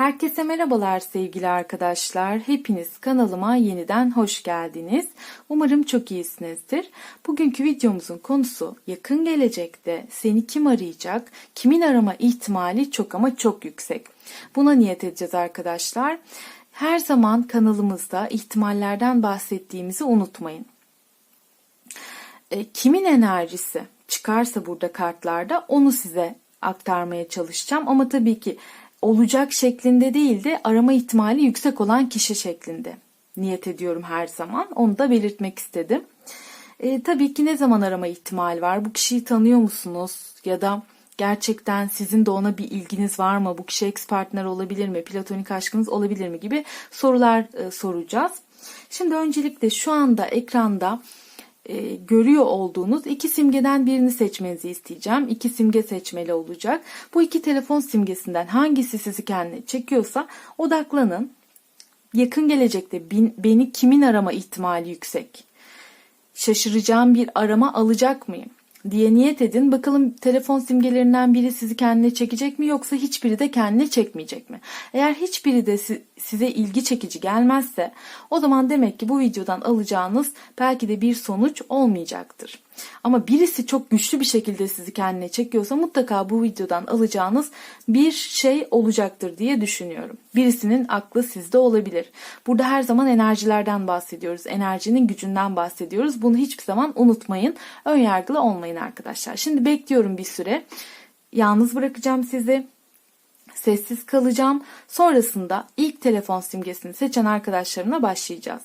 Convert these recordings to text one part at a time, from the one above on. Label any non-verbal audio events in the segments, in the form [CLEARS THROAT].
Herkese merhabalar sevgili arkadaşlar. Hepiniz kanalıma yeniden hoş geldiniz. Umarım çok iyisinizdir. Bugünkü videomuzun konusu yakın gelecekte seni kim arayacak? Kimin arama ihtimali çok ama çok yüksek. Buna niyet edeceğiz arkadaşlar. Her zaman kanalımızda ihtimallerden bahsettiğimizi unutmayın. E, kimin enerjisi çıkarsa burada kartlarda onu size aktarmaya çalışacağım. Ama tabii ki olacak şeklinde değil de arama ihtimali yüksek olan kişi şeklinde niyet ediyorum her zaman. Onu da belirtmek istedim. E, tabii ki ne zaman arama ihtimali var? Bu kişiyi tanıyor musunuz? Ya da gerçekten sizin de ona bir ilginiz var mı? Bu kişi ex partner olabilir mi? Platonik aşkınız olabilir mi? Gibi sorular e, soracağız. Şimdi öncelikle şu anda ekranda e, görüyor olduğunuz iki simgeden birini seçmenizi isteyeceğim. İki simge seçmeli olacak. Bu iki telefon simgesinden hangisi sizi kendine çekiyorsa odaklanın. Yakın gelecekte bin, beni kimin arama ihtimali yüksek? Şaşıracağım bir arama alacak mıyım? Diye niyet edin. Bakalım telefon simgelerinden biri sizi kendine çekecek mi yoksa hiçbiri de kendine çekmeyecek mi? Eğer hiçbiri de size ilgi çekici gelmezse o zaman demek ki bu videodan alacağınız belki de bir sonuç olmayacaktır. Ama birisi çok güçlü bir şekilde sizi kendine çekiyorsa mutlaka bu videodan alacağınız bir şey olacaktır diye düşünüyorum. Birisinin aklı sizde olabilir. Burada her zaman enerjilerden bahsediyoruz. Enerjinin gücünden bahsediyoruz. Bunu hiçbir zaman unutmayın. Önyargılı olmayın arkadaşlar. Şimdi bekliyorum bir süre. Yalnız bırakacağım sizi sessiz kalacağım. Sonrasında ilk telefon simgesini seçen arkadaşlarımla başlayacağız.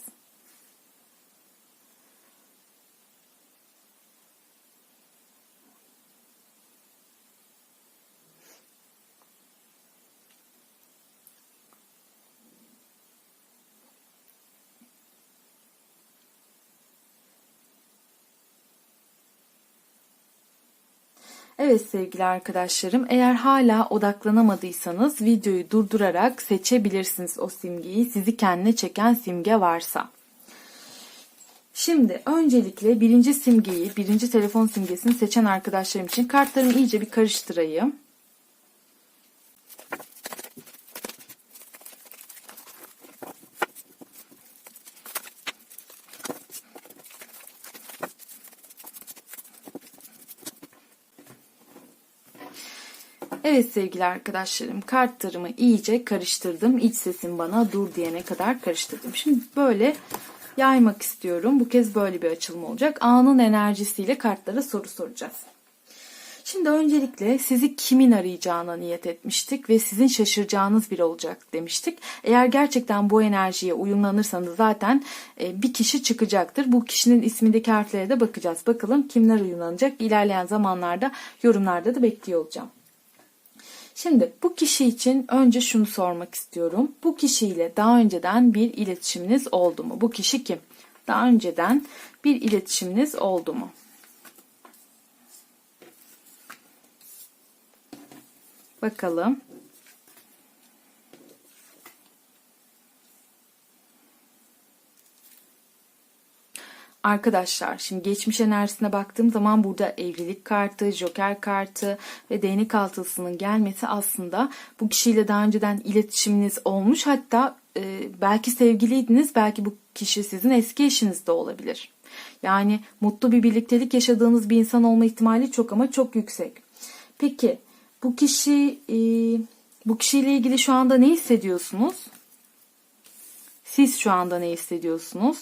Evet sevgili arkadaşlarım eğer hala odaklanamadıysanız videoyu durdurarak seçebilirsiniz o simgeyi sizi kendine çeken simge varsa. Şimdi öncelikle birinci simgeyi, birinci telefon simgesini seçen arkadaşlarım için kartlarımı iyice bir karıştırayım. Evet sevgili arkadaşlarım kartlarımı iyice karıştırdım. İç sesim bana dur diyene kadar karıştırdım. Şimdi böyle yaymak istiyorum. Bu kez böyle bir açılım olacak. Anın enerjisiyle kartlara soru soracağız. Şimdi öncelikle sizi kimin arayacağına niyet etmiştik ve sizin şaşıracağınız biri olacak demiştik. Eğer gerçekten bu enerjiye uyumlanırsanız zaten e, bir kişi çıkacaktır. Bu kişinin ismindeki harflere de bakacağız. Bakalım kimler uyumlanacak. İlerleyen zamanlarda yorumlarda da bekliyor olacağım. Şimdi bu kişi için önce şunu sormak istiyorum. Bu kişiyle daha önceden bir iletişiminiz oldu mu? Bu kişi kim? Daha önceden bir iletişiminiz oldu mu? Bakalım. Arkadaşlar şimdi geçmiş enerjisine baktığım zaman burada evlilik kartı, joker kartı ve değnek altısının gelmesi aslında bu kişiyle daha önceden iletişiminiz olmuş. Hatta e, belki sevgiliydiniz, belki bu kişi sizin eski eşiniz de olabilir. Yani mutlu bir birliktelik yaşadığınız bir insan olma ihtimali çok ama çok yüksek. Peki bu kişi e, bu kişiyle ilgili şu anda ne hissediyorsunuz? Siz şu anda ne hissediyorsunuz?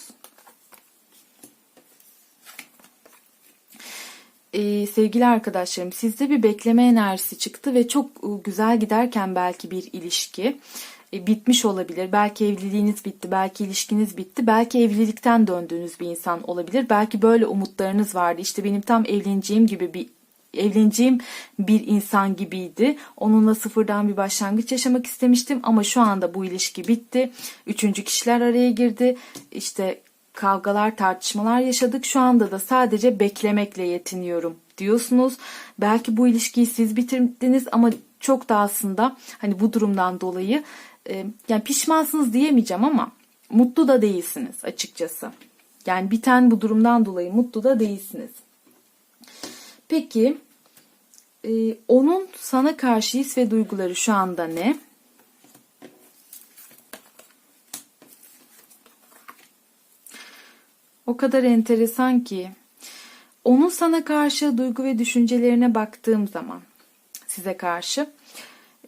Ee, sevgili arkadaşlarım sizde bir bekleme enerjisi çıktı ve çok e, güzel giderken belki bir ilişki e, bitmiş olabilir. Belki evliliğiniz bitti, belki ilişkiniz bitti, belki evlilikten döndüğünüz bir insan olabilir. Belki böyle umutlarınız vardı. İşte benim tam evleneceğim gibi bir evleneceğim bir insan gibiydi. Onunla sıfırdan bir başlangıç yaşamak istemiştim ama şu anda bu ilişki bitti. Üçüncü kişiler araya girdi. İşte kavgalar, tartışmalar yaşadık. Şu anda da sadece beklemekle yetiniyorum diyorsunuz. Belki bu ilişkiyi siz bitirdiniz ama çok da aslında hani bu durumdan dolayı e, yani pişmansınız diyemeyeceğim ama mutlu da değilsiniz açıkçası. Yani biten bu durumdan dolayı mutlu da değilsiniz. Peki e, onun sana karşı his ve duyguları şu anda ne? O kadar enteresan ki onun sana karşı duygu ve düşüncelerine baktığım zaman size karşı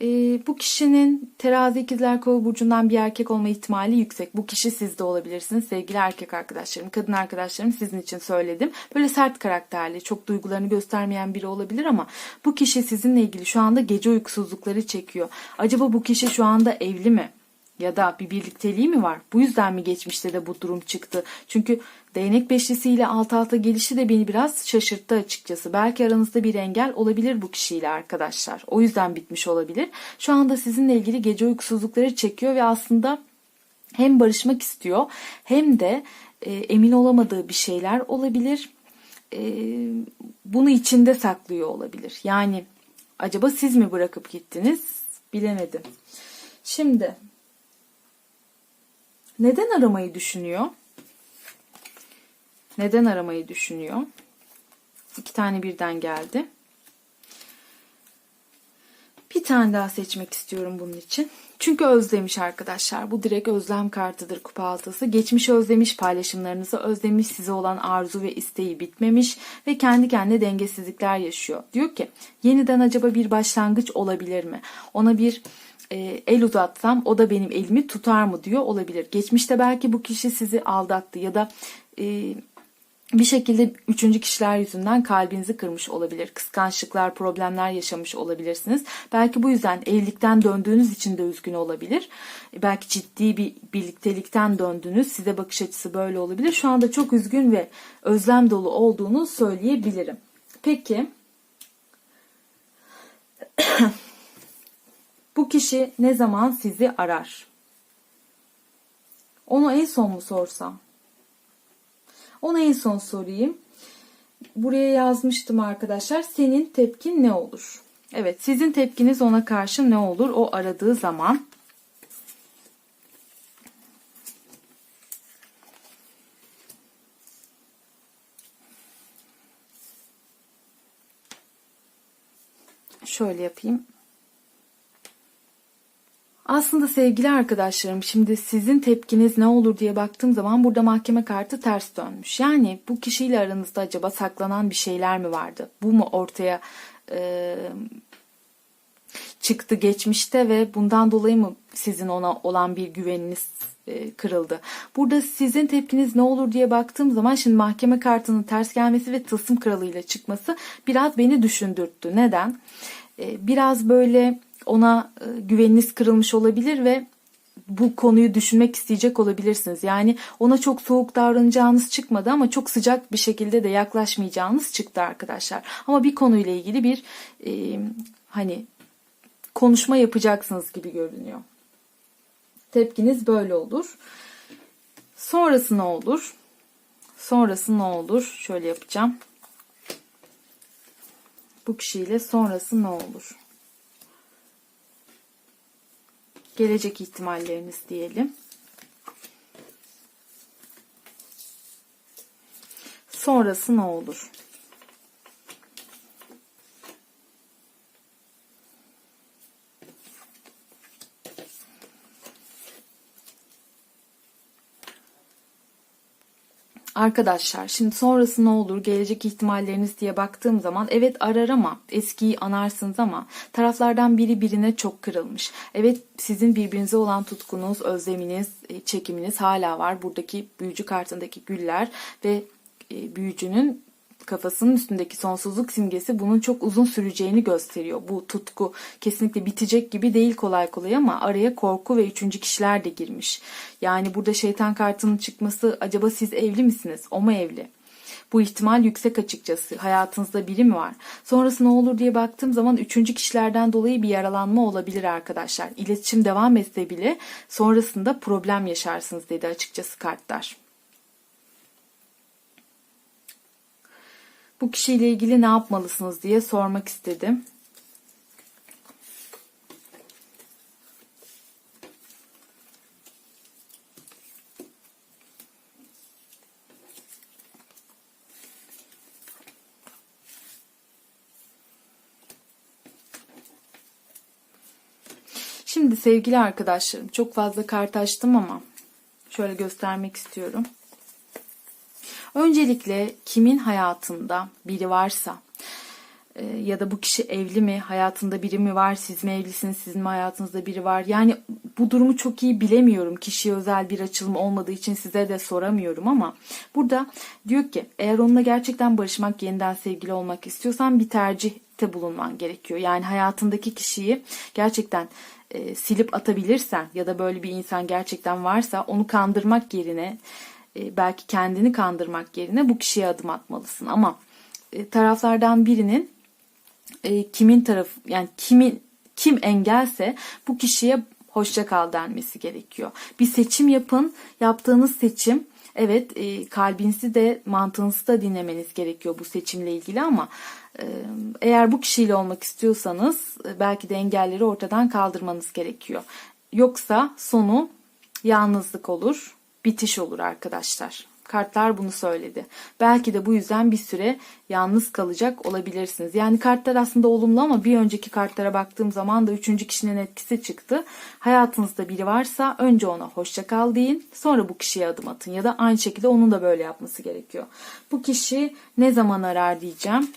e, bu kişinin terazi ikizler kova burcundan bir erkek olma ihtimali yüksek. Bu kişi siz de olabilirsiniz sevgili erkek arkadaşlarım. Kadın arkadaşlarım sizin için söyledim. Böyle sert karakterli, çok duygularını göstermeyen biri olabilir ama bu kişi sizinle ilgili şu anda gece uykusuzlukları çekiyor. Acaba bu kişi şu anda evli mi? Ya da bir birlikteliği mi var? Bu yüzden mi geçmişte de bu durum çıktı? Çünkü değnek beşlisiyle alt alta gelişi de beni biraz şaşırttı açıkçası. Belki aranızda bir engel olabilir bu kişiyle arkadaşlar. O yüzden bitmiş olabilir. Şu anda sizinle ilgili gece uykusuzlukları çekiyor ve aslında hem barışmak istiyor hem de e, emin olamadığı bir şeyler olabilir. E, bunu içinde saklıyor olabilir. Yani acaba siz mi bırakıp gittiniz? Bilemedim. Şimdi neden aramayı düşünüyor? Neden aramayı düşünüyor? İki tane birden geldi. Bir tane daha seçmek istiyorum bunun için. Çünkü özlemiş arkadaşlar. Bu direkt özlem kartıdır kupa altısı. Geçmiş özlemiş, paylaşımlarınızı özlemiş, size olan arzu ve isteği bitmemiş ve kendi kendine dengesizlikler yaşıyor. Diyor ki yeniden acaba bir başlangıç olabilir mi? Ona bir e, el uzatsam o da benim elimi tutar mı diyor olabilir. Geçmişte belki bu kişi sizi aldattı ya da e, bir şekilde üçüncü kişiler yüzünden kalbinizi kırmış olabilir. Kıskançlıklar, problemler yaşamış olabilirsiniz. Belki bu yüzden evlilikten döndüğünüz için de üzgün olabilir. Belki ciddi bir birliktelikten döndünüz. Size bakış açısı böyle olabilir. Şu anda çok üzgün ve özlem dolu olduğunu söyleyebilirim. Peki bu kişi ne zaman sizi arar? Onu en son mu sorsam? Onu en son sorayım. Buraya yazmıştım arkadaşlar. Senin tepkin ne olur? Evet, sizin tepkiniz ona karşı ne olur o aradığı zaman? Şöyle yapayım. Aslında sevgili arkadaşlarım şimdi sizin tepkiniz ne olur diye baktığım zaman burada mahkeme kartı ters dönmüş. Yani bu kişiyle aranızda acaba saklanan bir şeyler mi vardı? Bu mu ortaya e, çıktı geçmişte ve bundan dolayı mı sizin ona olan bir güveniniz e, kırıldı? Burada sizin tepkiniz ne olur diye baktığım zaman şimdi mahkeme kartının ters gelmesi ve tılsım kralıyla çıkması biraz beni düşündürttü. Neden? E, biraz böyle ona e, güveniniz kırılmış olabilir ve bu konuyu düşünmek isteyecek olabilirsiniz. Yani ona çok soğuk davranacağınız çıkmadı ama çok sıcak bir şekilde de yaklaşmayacağınız çıktı arkadaşlar. Ama bir konuyla ilgili bir e, hani konuşma yapacaksınız gibi görünüyor. Tepkiniz böyle olur. Sonrası ne olur? Sonrası ne olur? Şöyle yapacağım. Bu kişiyle sonrası ne olur? Gelecek ihtimalleriniz diyelim. Sonrası ne olur? Arkadaşlar şimdi sonrası ne olur gelecek ihtimalleriniz diye baktığım zaman evet arar ama eskiyi anarsınız ama taraflardan biri birine çok kırılmış. Evet sizin birbirinize olan tutkunuz, özleminiz, e, çekiminiz hala var. Buradaki büyücü kartındaki güller ve e, büyücünün kafasının üstündeki sonsuzluk simgesi bunun çok uzun süreceğini gösteriyor. Bu tutku kesinlikle bitecek gibi değil kolay kolay ama araya korku ve üçüncü kişiler de girmiş. Yani burada şeytan kartının çıkması acaba siz evli misiniz? O mu evli? Bu ihtimal yüksek açıkçası. Hayatınızda biri mi var? Sonrası ne olur diye baktığım zaman üçüncü kişilerden dolayı bir yaralanma olabilir arkadaşlar. İletişim devam etse bile sonrasında problem yaşarsınız dedi açıkçası kartlar. Bu kişiyle ilgili ne yapmalısınız diye sormak istedim. Şimdi sevgili arkadaşlarım çok fazla kart açtım ama şöyle göstermek istiyorum. Öncelikle kimin hayatında biri varsa e, ya da bu kişi evli mi, hayatında biri mi var, siz mi evlisiniz, sizin mi hayatınızda biri var? Yani bu durumu çok iyi bilemiyorum. Kişiye özel bir açılım olmadığı için size de soramıyorum ama burada diyor ki eğer onunla gerçekten barışmak, yeniden sevgili olmak istiyorsan bir tercihte bulunman gerekiyor. Yani hayatındaki kişiyi gerçekten e, silip atabilirsen ya da böyle bir insan gerçekten varsa onu kandırmak yerine e, belki kendini kandırmak yerine bu kişiye adım atmalısın ama e, taraflardan birinin e, kimin taraf yani kimin kim engelse bu kişiye hoşça kal denmesi gerekiyor. Bir seçim yapın. Yaptığınız seçim evet kalbinizi de mantığınızı da dinlemeniz gerekiyor bu seçimle ilgili ama eğer bu kişiyle olmak istiyorsanız belki de engelleri ortadan kaldırmanız gerekiyor. Yoksa sonu yalnızlık olur, bitiş olur arkadaşlar. Kartlar bunu söyledi. Belki de bu yüzden bir süre yalnız kalacak olabilirsiniz. Yani kartlar aslında olumlu ama bir önceki kartlara baktığım zaman da üçüncü kişinin etkisi çıktı. Hayatınızda biri varsa önce ona hoşça kal deyin. Sonra bu kişiye adım atın. Ya da aynı şekilde onun da böyle yapması gerekiyor. Bu kişi ne zaman arar diyeceğim.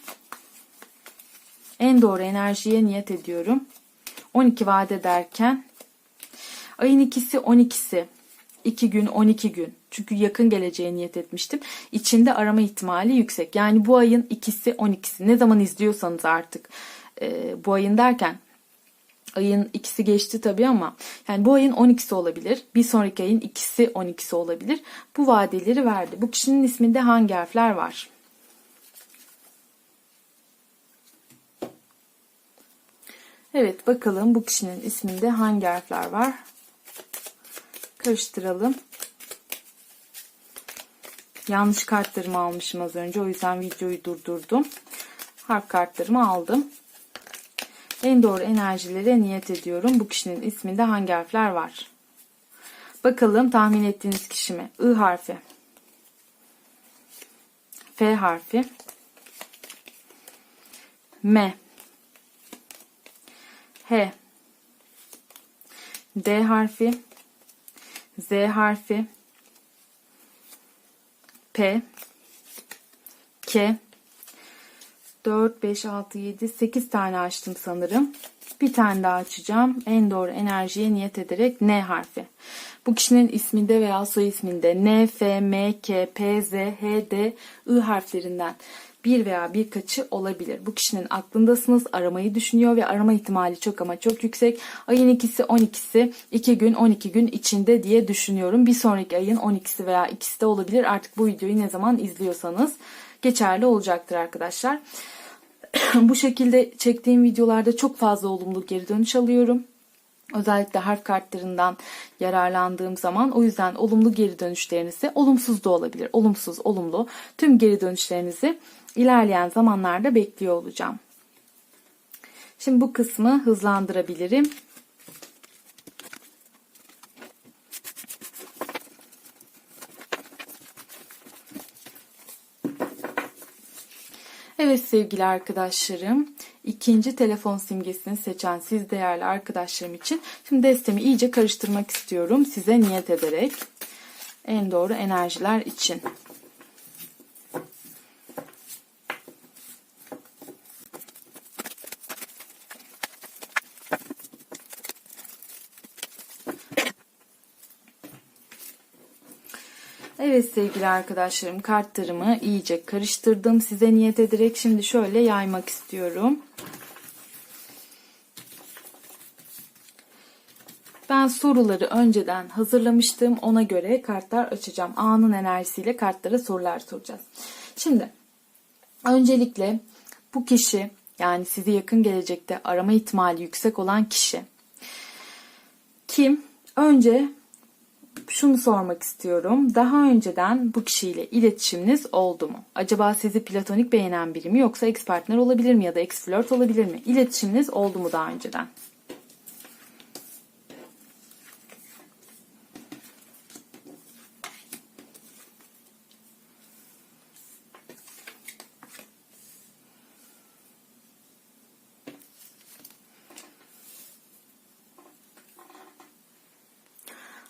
En doğru enerjiye niyet ediyorum. 12 vade derken ayın ikisi 12'si 2 gün 12 gün çünkü yakın geleceğe niyet etmiştim. İçinde arama ihtimali yüksek. Yani bu ayın ikisi 12'si ne zaman izliyorsanız artık e, bu ayın derken ayın ikisi geçti tabii ama yani bu ayın 12'si olabilir. Bir sonraki ayın ikisi 12'si olabilir. Bu vadeleri verdi. Bu kişinin isminde hangi harfler var? Evet bakalım bu kişinin isminde hangi harfler var? Karıştıralım. Yanlış kartlarımı almışım az önce. O yüzden videoyu durdurdum. Harf kartlarımı aldım. En doğru enerjilere niyet ediyorum. Bu kişinin isminde hangi harfler var? Bakalım tahmin ettiğiniz kişi mi? I harfi. F harfi. M. H. D harfi. Z harfi. P, K, 4, 5, 6, 7, 8 tane açtım sanırım. Bir tane daha açacağım. En doğru enerjiye niyet ederek N harfi. Bu kişinin isminde veya soy isminde N, F, M, K, P, Z, H, D, I harflerinden bir veya birkaçı olabilir. Bu kişinin aklındasınız, aramayı düşünüyor ve arama ihtimali çok ama çok yüksek. Ayın ikisi 12'si 2 gün 12 gün içinde diye düşünüyorum. Bir sonraki ayın 12'si veya ikisi de olabilir. Artık bu videoyu ne zaman izliyorsanız geçerli olacaktır arkadaşlar. [CLEARS THROAT] bu şekilde çektiğim videolarda çok fazla olumlu geri dönüş alıyorum. Özellikle harf kartlarından yararlandığım zaman o yüzden olumlu geri dönüşlerinizi olumsuz da olabilir. Olumsuz, olumlu tüm geri dönüşlerinizi ilerleyen zamanlarda bekliyor olacağım. Şimdi bu kısmı hızlandırabilirim. Evet sevgili arkadaşlarım, ikinci telefon simgesini seçen siz değerli arkadaşlarım için şimdi destemi iyice karıştırmak istiyorum size niyet ederek en doğru enerjiler için. Sevgili arkadaşlarım kartlarımı iyice karıştırdım. Size niyet ederek şimdi şöyle yaymak istiyorum. Ben soruları önceden hazırlamıştım. Ona göre kartlar açacağım. Anın enerjisiyle kartlara sorular soracağız. Şimdi öncelikle bu kişi yani sizi yakın gelecekte arama ihtimali yüksek olan kişi kim? Önce şunu sormak istiyorum. Daha önceden bu kişiyle iletişiminiz oldu mu? Acaba sizi platonik beğenen biri mi yoksa ex partner olabilir mi ya da ex flört olabilir mi? İletişiminiz oldu mu daha önceden?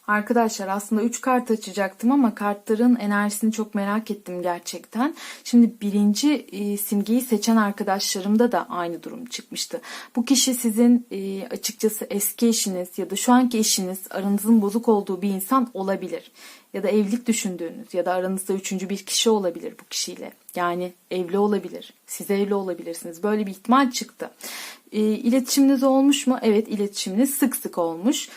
Arkadaşlar aslında 3 kart açacaktım ama kartların enerjisini çok merak ettim gerçekten. Şimdi birinci e, simgeyi seçen arkadaşlarımda da aynı durum çıkmıştı. Bu kişi sizin e, açıkçası eski eşiniz ya da şu anki eşiniz aranızın bozuk olduğu bir insan olabilir. Ya da evlilik düşündüğünüz ya da aranızda üçüncü bir kişi olabilir bu kişiyle. Yani evli olabilir. Siz evli olabilirsiniz. Böyle bir ihtimal çıktı. E, iletişiminiz olmuş mu? Evet iletişiminiz sık sık olmuş.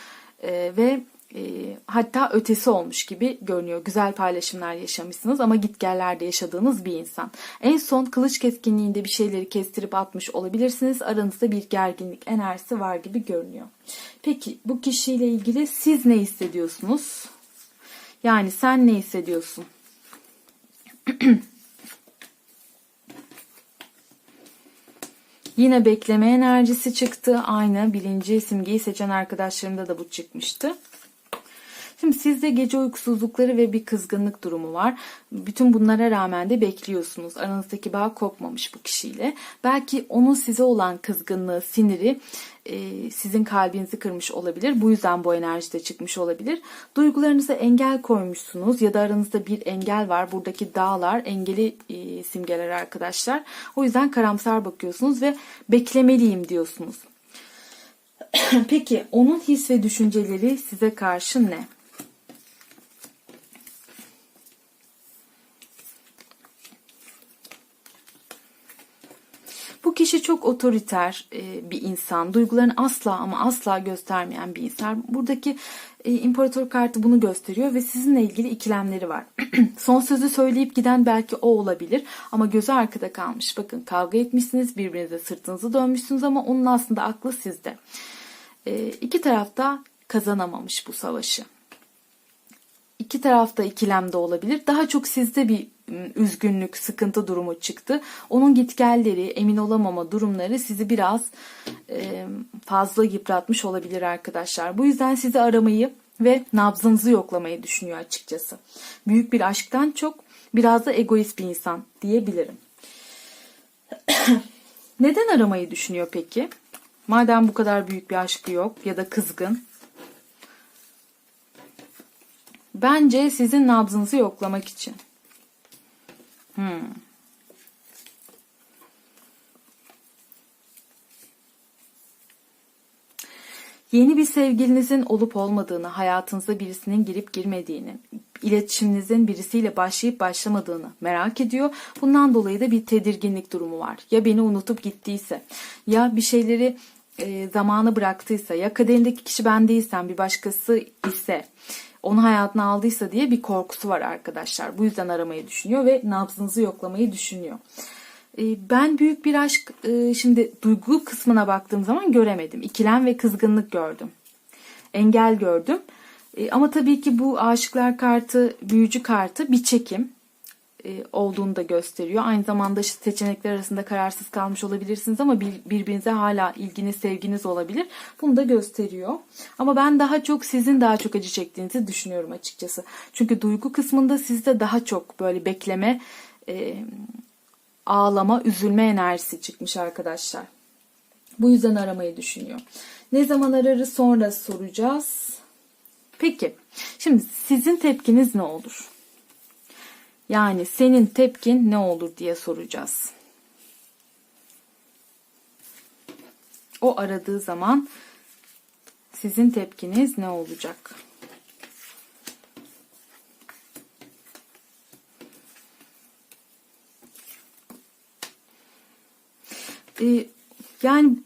E, ve e, hatta ötesi olmuş gibi görünüyor. Güzel paylaşımlar yaşamışsınız ama gitgellerde yaşadığınız bir insan. En son kılıç keskinliğinde bir şeyleri kestirip atmış olabilirsiniz. Aranızda bir gerginlik enerjisi var gibi görünüyor. Peki bu kişiyle ilgili siz ne hissediyorsunuz? Yani sen ne hissediyorsun? [CLEARS THROAT] Yine bekleme enerjisi çıktı. Aynı birinci simgeyi seçen arkadaşlarımda da bu çıkmıştı. Şimdi sizde gece uykusuzlukları ve bir kızgınlık durumu var. Bütün bunlara rağmen de bekliyorsunuz. Aranızdaki bağ kopmamış bu kişiyle. Belki onun size olan kızgınlığı, siniri e, sizin kalbinizi kırmış olabilir. Bu yüzden bu enerji de çıkmış olabilir. Duygularınıza engel koymuşsunuz ya da aranızda bir engel var. Buradaki dağlar engeli e, simgeler arkadaşlar. O yüzden karamsar bakıyorsunuz ve beklemeliyim diyorsunuz. [CLEARS THROAT] Peki onun his ve düşünceleri size karşı ne? Bu kişi çok otoriter e, bir insan. Duygularını asla ama asla göstermeyen bir insan. Buradaki e, imparator kartı bunu gösteriyor ve sizinle ilgili ikilemleri var. [CLEARS THROAT] Son sözü söyleyip giden belki o olabilir ama gözü arkada kalmış. Bakın kavga etmişsiniz, birbirinize sırtınızı dönmüşsünüz ama onun aslında aklı sizde. E, iki tarafta kazanamamış bu savaşı. İki tarafta ikilemde olabilir. Daha çok sizde bir üzgünlük, sıkıntı durumu çıktı. Onun gitgelleri, emin olamama durumları sizi biraz e, fazla yıpratmış olabilir arkadaşlar. Bu yüzden sizi aramayı ve nabzınızı yoklamayı düşünüyor açıkçası. Büyük bir aşktan çok biraz da egoist bir insan diyebilirim. [CLEARS THROAT] Neden aramayı düşünüyor peki? Madem bu kadar büyük bir aşkı yok ya da kızgın. Bence sizin nabzınızı yoklamak için. Hmm. Yeni bir sevgilinizin olup olmadığını, hayatınıza birisinin girip girmediğini, iletişiminizin birisiyle başlayıp başlamadığını merak ediyor. Bundan dolayı da bir tedirginlik durumu var. Ya beni unutup gittiyse, ya bir şeyleri e, zamanı bıraktıysa, ya kaderindeki kişi ben değilsem bir başkası ise onu hayatına aldıysa diye bir korkusu var arkadaşlar. Bu yüzden aramayı düşünüyor ve nabzınızı yoklamayı düşünüyor. Ee, ben büyük bir aşk e, şimdi duygu kısmına baktığım zaman göremedim. İkilem ve kızgınlık gördüm. Engel gördüm. E, ama tabii ki bu aşıklar kartı, büyücü kartı bir çekim. E, olduğunu da gösteriyor. Aynı zamanda seçenekler arasında kararsız kalmış olabilirsiniz ama birbirinize hala ilginiz, sevginiz olabilir. Bunu da gösteriyor. Ama ben daha çok sizin daha çok acı çektiğinizi düşünüyorum açıkçası. Çünkü duygu kısmında sizde daha çok böyle bekleme, e, ağlama, üzülme enerjisi çıkmış arkadaşlar. Bu yüzden aramayı düşünüyor. Ne zaman ararı sonra soracağız. Peki, şimdi sizin tepkiniz ne olur? Yani senin tepkin ne olur diye soracağız. O aradığı zaman sizin tepkiniz ne olacak? Ee, yani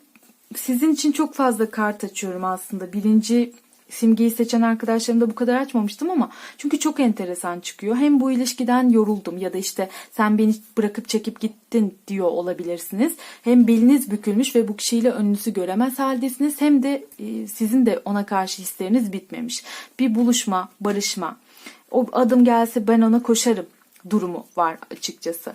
sizin için çok fazla kart açıyorum aslında. Birinci simgeyi seçen arkadaşlarım da bu kadar açmamıştım ama çünkü çok enteresan çıkıyor. Hem bu ilişkiden yoruldum ya da işte sen beni bırakıp çekip gittin diyor olabilirsiniz. Hem beliniz bükülmüş ve bu kişiyle önünüzü göremez haldesiniz. Hem de e, sizin de ona karşı hisleriniz bitmemiş. Bir buluşma, barışma. O adım gelse ben ona koşarım durumu var açıkçası.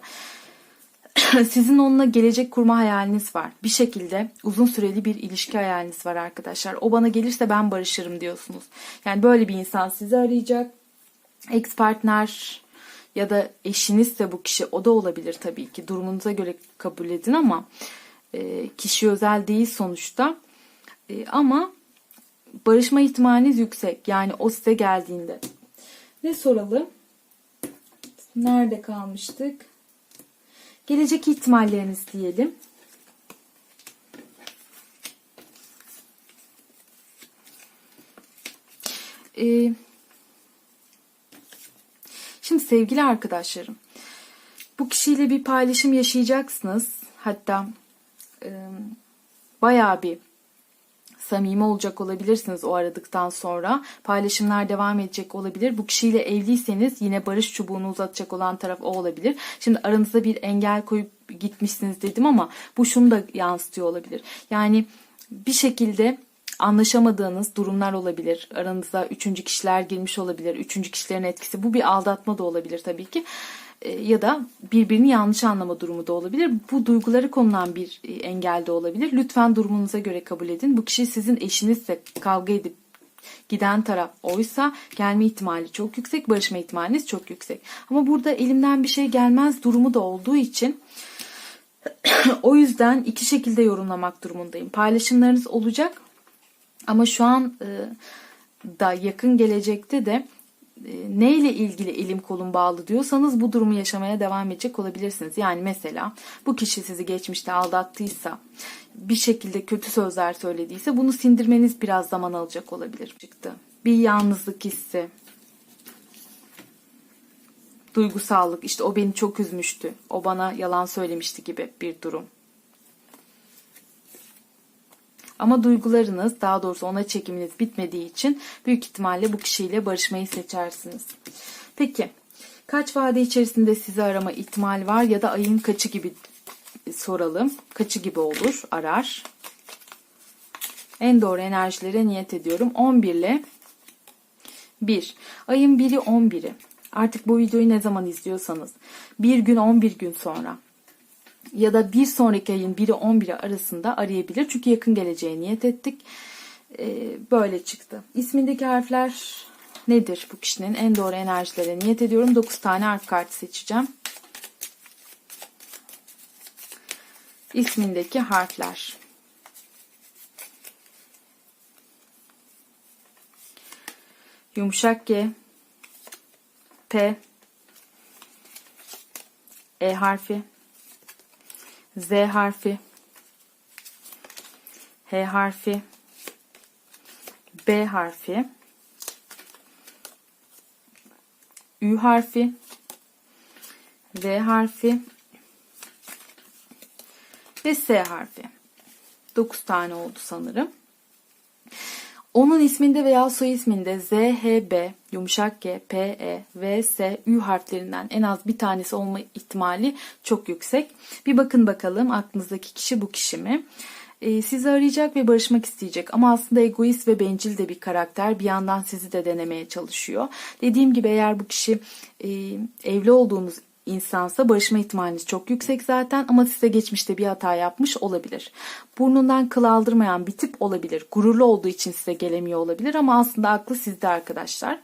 [CLEARS THROAT] sizin onunla gelecek kurma hayaliniz var. Bir şekilde uzun süreli bir ilişki hayaliniz var arkadaşlar. O bana gelirse ben barışırım diyorsunuz. Yani böyle bir insan sizi arayacak. Ex partner ya da eşiniz de bu kişi o da olabilir tabii ki. Durumunuza göre kabul edin ama e, kişi özel değil sonuçta. E, ama barışma ihtimaliniz yüksek. Yani o size geldiğinde. Ne soralım? Nerede kalmıştık? Gelecek ihtimalleriniz diyelim. Ee, şimdi sevgili arkadaşlarım, bu kişiyle bir paylaşım yaşayacaksınız. Hatta e, bayağı bir samimi olacak olabilirsiniz o aradıktan sonra. Paylaşımlar devam edecek olabilir. Bu kişiyle evliyseniz yine barış çubuğunu uzatacak olan taraf o olabilir. Şimdi aranızda bir engel koyup gitmişsiniz dedim ama bu şunu da yansıtıyor olabilir. Yani bir şekilde anlaşamadığınız durumlar olabilir. Aranıza üçüncü kişiler girmiş olabilir. Üçüncü kişilerin etkisi. Bu bir aldatma da olabilir tabii ki. E, ya da birbirini yanlış anlama durumu da olabilir. Bu duyguları konulan bir e, engel de olabilir. Lütfen durumunuza göre kabul edin. Bu kişi sizin eşinizse kavga edip giden taraf oysa gelme ihtimali çok yüksek, barışma ihtimaliniz çok yüksek. Ama burada elimden bir şey gelmez durumu da olduğu için [CLEARS THROAT] o yüzden iki şekilde yorumlamak durumundayım. Paylaşımlarınız olacak ama şu an e, da yakın gelecekte de neyle ilgili elim kolum bağlı diyorsanız bu durumu yaşamaya devam edecek olabilirsiniz. Yani mesela bu kişi sizi geçmişte aldattıysa, bir şekilde kötü sözler söylediyse bunu sindirmeniz biraz zaman alacak olabilir. Çıktı. Bir yalnızlık hissi, duygusallık, işte o beni çok üzmüştü, o bana yalan söylemişti gibi bir durum. Ama duygularınız daha doğrusu ona çekiminiz bitmediği için büyük ihtimalle bu kişiyle barışmayı seçersiniz. Peki kaç vade içerisinde sizi arama ihtimali var ya da ayın kaçı gibi soralım. Kaçı gibi olur arar. En doğru enerjilere niyet ediyorum. 11 ile 1. Ayın 1'i 11'i. Artık bu videoyu ne zaman izliyorsanız bir gün 11 gün sonra ya da bir sonraki ayın 1'i 11'i arasında arayabilir. Çünkü yakın geleceğe niyet ettik. Ee, böyle çıktı. İsmindeki harfler nedir bu kişinin? En doğru enerjilere niyet ediyorum. 9 tane harf kartı seçeceğim. İsmindeki harfler. Yumuşak G, P, E harfi, Z harfi, H harfi, B harfi, Ü harfi, V harfi. Ve S harfi. 9 tane oldu sanırım. Onun isminde veya soy isminde Z, B, yumuşak G, P, E, V, S, Ü harflerinden en az bir tanesi olma ihtimali çok yüksek. Bir bakın bakalım aklınızdaki kişi bu kişi mi? Ee, sizi arayacak ve barışmak isteyecek ama aslında egoist ve bencil de bir karakter. Bir yandan sizi de denemeye çalışıyor. Dediğim gibi eğer bu kişi e, evli olduğunuz insansa barışma ihtimaliniz çok yüksek zaten ama size geçmişte bir hata yapmış olabilir. Burnundan kıl aldırmayan bir tip olabilir. Gururlu olduğu için size gelemiyor olabilir ama aslında aklı sizde arkadaşlar.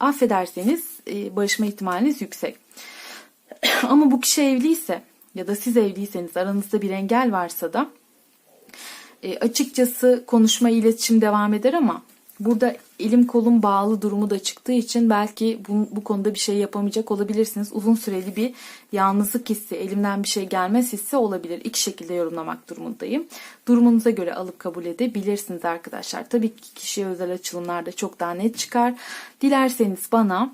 Affederseniz e, barışma ihtimaliniz yüksek. [CLEARS THROAT] ama bu kişi evliyse ya da siz evliyseniz aranızda bir engel varsa da e, açıkçası konuşma iletişim devam eder ama Burada elim kolum bağlı durumu da çıktığı için belki bu, bu konuda bir şey yapamayacak olabilirsiniz. Uzun süreli bir yalnızlık hissi, elimden bir şey gelmez hissi olabilir. İki şekilde yorumlamak durumundayım. Durumunuza göre alıp kabul edebilirsiniz arkadaşlar. Tabii ki kişiye özel açılımlarda çok daha net çıkar. Dilerseniz bana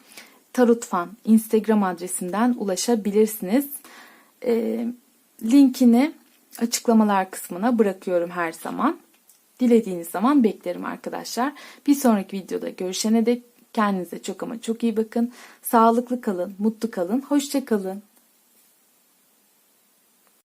Tarotfan Instagram adresinden ulaşabilirsiniz. E, linkini açıklamalar kısmına bırakıyorum her zaman. Dilediğiniz zaman beklerim arkadaşlar. Bir sonraki videoda görüşene dek kendinize çok ama çok iyi bakın. Sağlıklı kalın, mutlu kalın, hoşça kalın.